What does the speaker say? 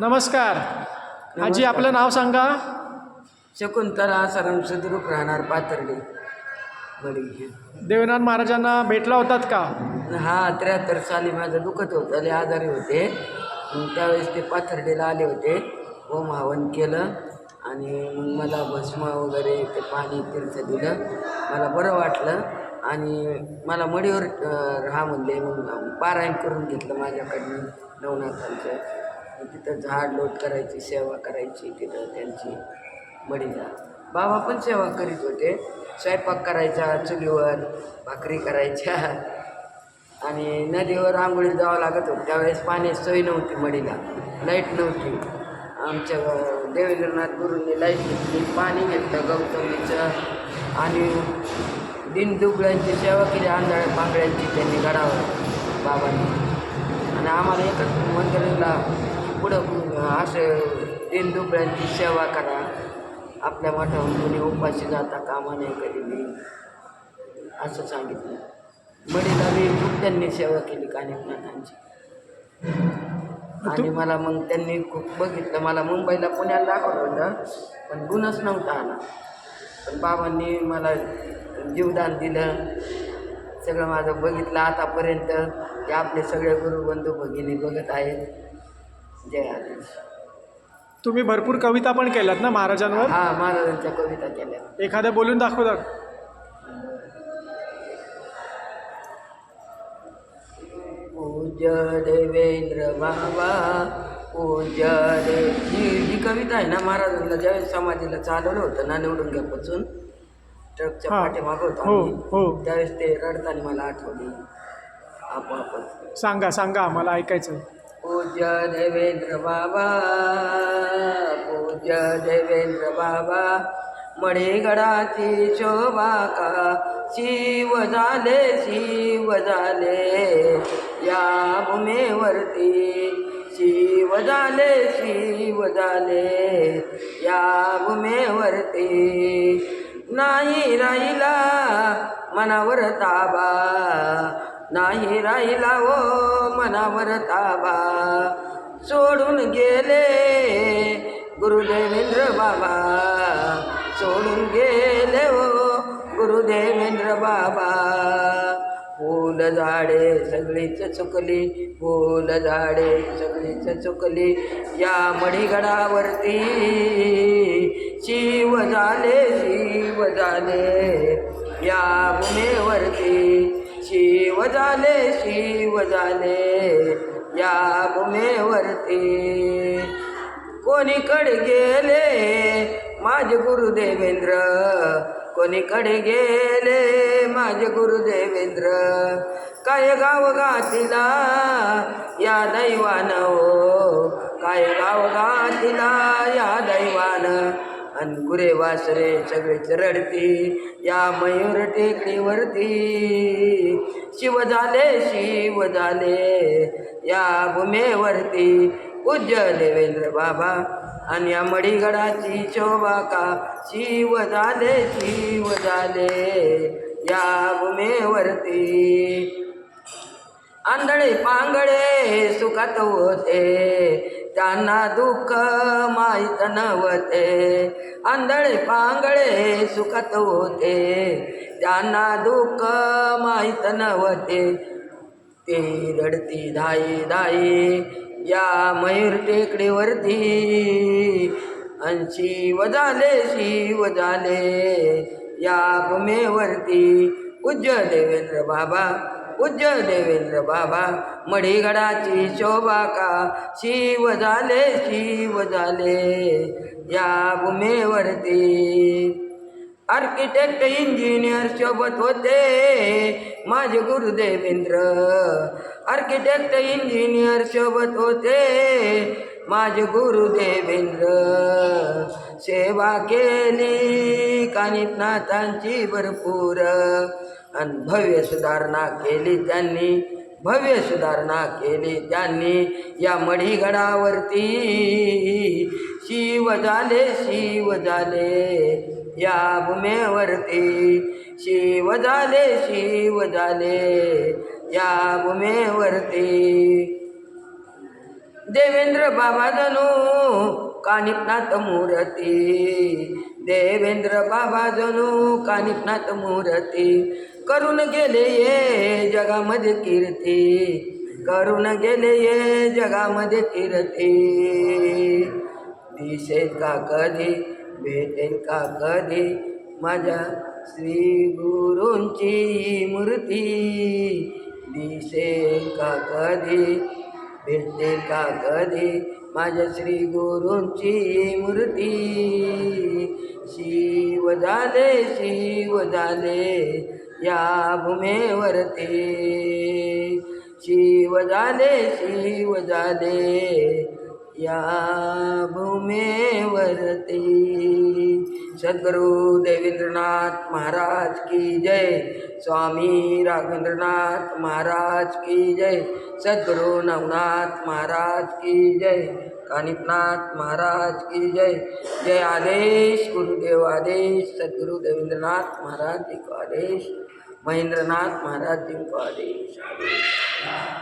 नमस्कार. आजी आपलं नाव सांगा. शकुंतला सरम सुद्रूप राहणार पाथर्डी. बडी देवनाथ महाराजांना भेटला होतात का? हा त्र्याहत्तर साली माझं दुखत होतं लय आजारी होते. मग त्यावेळेस ते पाथर्डीला आले होते. ओम हवन केलं आणि मग मला भस्म वगैरे ते पाणी तीर्थ दिलं. मला बरं वाटलं आणि मला मडीवर राहा म्हणले. मग पारायण करून घेतलं माझ्याकडनं नवनाथांचं. तिथं झाड लोट करायची सेवा करायची तिथं त्यांची मडीला. बाबा पण सेवा करीत होते. स्वयंपाक करायचा चुलीवर भाकरी करायच्या. आणि नदीवर आंघोळीला जावं लागत होतं. त्यावेळेस पाण्याची सोय नव्हती मडीला. लाइट नव्हती. आमच्या देवेंद्रनाथ गुरूंनी लाइट घेतली. पाणी घेतलं गौतमीचं. आणि दिनदुबळ्यांची सेवा केली. आंधळ्या पांगळ्यांची त्यांनी गडावर बाबांनी. आणि आम्हाला एकच मंदिराला पुढं असं दिनदुबळ्यांची सेवा करा. आपल्या मठाहून कोणी उपाशी जाता कामा नाही कधी मी असं सांगितलं. मडीला मी खूप त्यांनी सेवा केली कानिकनाथांची आणि मला मग त्यांनी खूप बघितलं. मला मुंबईला पुण्याला दाखवलं. होतं पण गुणच नव्हता आला. पण बाबांनी मला जीवदान दिलं. सगळं माझं बघितलं. आतापर्यंत ते आपले सगळे गुरुबंधू भगिनी बघत आहेत. जय आदेश तुम्ही भरपूर कविता पण केल्यात ना महाराजांवर हा महाराजांच्या कविता केल्या एखाद्या बोलून दाखवता पूज्य देवेंद्र बाबा पूज्य ही ही कविता आहे ना महाराजांना ज्यावेळेस समाधीला चालवलं होतं ना निवडुंग्यापासून ट्रकच्या हा. पाठीमागं होतो हो, आम्ही. हो. त्यावेळेस ते रडताना मला आठवली आपोआपच सांगा सांगा आम्हाला ऐकायचं पूज्य देवेंद्र बाबा पूज्य देवेंद्र बाबा मणिगडाची शोभा का? शिव झाले शिव झाले या भूमीवरती. शिव झाले शिव झाले या भूमीवरती. नाही राहिला मनावर ताबा नाही राहिला ओ मनावर ताबा. सोडून गेले गुरुदेवेंद्र बाबा. सोडून गेले ओ गुरुदेवेंद्र बाबा. फुल झाडे सगळीच चुकली फुल झाडे सगळीच चुकली. या मणिगडावरती शिव झाले शिव झाले. या भूमीवरती शिव झाले शिव झाले या भूमेवरती. कोणीकडे गेले? माझे गुरुदेवेंद्र. कोणीकडे गेले? माझे गुरुदेवेंद्र. काय गाव गातीला? या दैवान हो. काय गाव गातीला? या दैवान. अन गुरे वासरे सगळेच रडती या मयूर टेकडीवरती. शिव झाले शिव झाले या भूमेवरती. पूज्य देवेंद्र बाबा आणि या मडीगडाची शोभा का? शिव झाले शिव झाले या भूमेवरती. आंधळे पांगळे सुखात होते त्यांना दुःख माहीत नव्हते. आंधळे पांगळे सुखात होते. त्यांना दुःख माहीत नव्हते. ते रडती धाई धाई या मयूर टेकडीवरती. अंशी शिव झाले शिव झाले या भूमेवरती. पूज्य देवेंद्र बाबा पूज्य देवेंद्र बाबा मढीगडाची शोभा का? शिव झाले शिव झाले या भूमेवरती. आर्किटेक्ट इंजिनियर सोबत होते माझे गुरुदेवेंद्र. आर्किटेक्ट इंजिनियर सोबत होते माझे गुरुदेवेंद्र. सेवा केली कानिपनाथांची भरपूर. आणि भव्य सुधारणा केली त्यांनी भव्य सुधारणा केली त्यांनी. या मढीगडावरती शिव झाले शिव झाले. या भूमेवरती शिव झाले शिव झाले. या भूमेवरती देवेंद्र बाबा जणू कानिपनाथ मूर्ती. देवेंद्र बाबा जणू कानिपनाथ मूर्ती. करून गेले ये जगामध्ये कीर्ती. करून गेले ये जगामध्ये कीर्ती. दिसेल का कधी? भेटेल का कधी? माझ्या श्री गुरूंची मूर्ती. दिसेल का कधी? भेटते का कधी माझ्या श्री गुरूंची मूर्ती. शिव झाले शिव झाले या भूमेवरती. शिव झाले शिव झाले या भूमेवरती. सद्गुरु देवेंद्रनाथ महाराज की जय। स्वामी राघवेंद्रनाथ महाराज की जय। सद्गुरु नवनाथ महाराज की जय। कानिपनाथ महाराज की जय। जय आदेश गुरुदेव आदेश सद्गुरु देवेंद्रनाथ महाराज जी को आदेश। महेंद्रनाथ महाराज जी को आदेश आदेश।